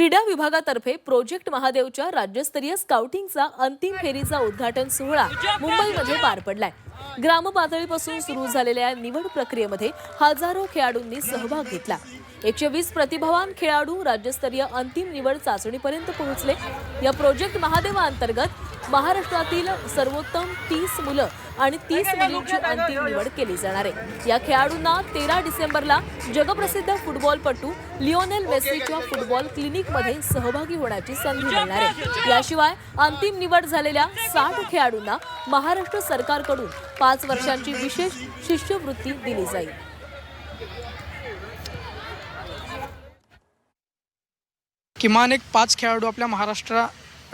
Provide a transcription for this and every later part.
क्रीडा विभागातर्फे प्रोजेक्ट महादेवच्या राज्यस्तरीय स्काउटिंगचा अंतिम फेरीचा उद्घाटन सोहळा मुंबईमध्ये पार पडलाय. ग्राम पातळीपासून सुरू झालेल्या या निवड प्रक्रियेमध्ये हजारो खेळाडूंनी सहभाग घेतला. एकशे वीस प्रतिभावान खेळाडू राज्यस्तरीय अंतिम निवड चाचणीपर्यंत पोहोचले. या प्रोजेक्ट महादेवा अंतर्गत महाराष्ट्रातील सर्वोत्तम तीस मुलं आणि तीस मुलींची अंतिम निवड केली जाणार आहे. या खेळाडूंना तेरा डिसेंबरला जगप्रसिद्ध फुटबॉलपटू लिओनेल मेस्सीच्या फुटबॉल क्लिनिकमध्ये सहभागी होण्याची संधी मिळणार आहे. याशिवाय अंतिम निवड झालेल्या साठ खेळाडूंना महाराष्ट्र सरकारकडून पाच वर्षांची विशेष शिष्यवृत्ती दिली जाईल. किमान एक पाच खेळाडू आपल्या महाराष्ट्र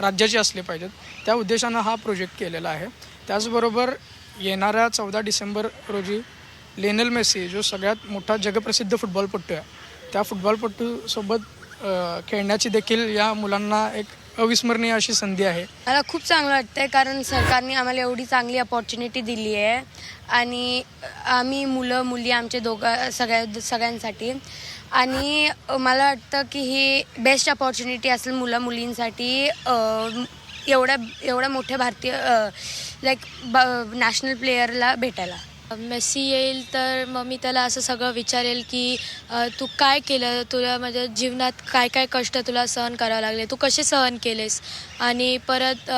राज्याचे असले पाहिजेत. त्या उद्देशानं हा प्रोजेक्ट केलेला आहे. त्याचबरोबर येणाऱ्या चौदा डिसेंबर रोजी लेनल मेसी जो सगळ्यात मोठा जगप्रसिद्ध फुटबॉलपटू आहे त्या फुटबॉलपट्टूसोबत खेळण्याची देखील या मुलांना एक अविस्मरणीय अशी संधी आहे. मला खूप चांगलं वाटतंय कारण सरकारने आम्हाला एवढी चांगली अपॉर्च्युनिटी दिली आहे. आणि आम्ही मुलं मुली आमचे दोघं सगळ्या सगळ्यांसाठी. आणि मला वाटतं की ही बेस्ट अपॉर्च्युनिटी असेल मुलं मुलींसाठी एवढ्या एवढ्या मोठ्या भारतीय लाईक नॅशनल प्लेयरला भेटायला. मेस्सी येईल तर मग मी त्याला असं सगळं विचारेल की तू काय केलं? तुला म्हणजे जीवनात काय काय कष्ट तुला सहन करावं लागले? तू कसे सहन केलेस? आणि परत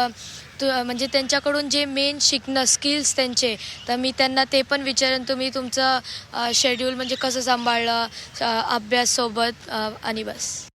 तू म्हणजे त्यांच्याकडून जे मेन शिकणं स्किल्स त्यांचे तर मी त्यांना ते पण विचारेन तुम्ही तुमचं शेड्यूल म्हणजे कसं सांभाळलं अभ्याससोबत आणि बस.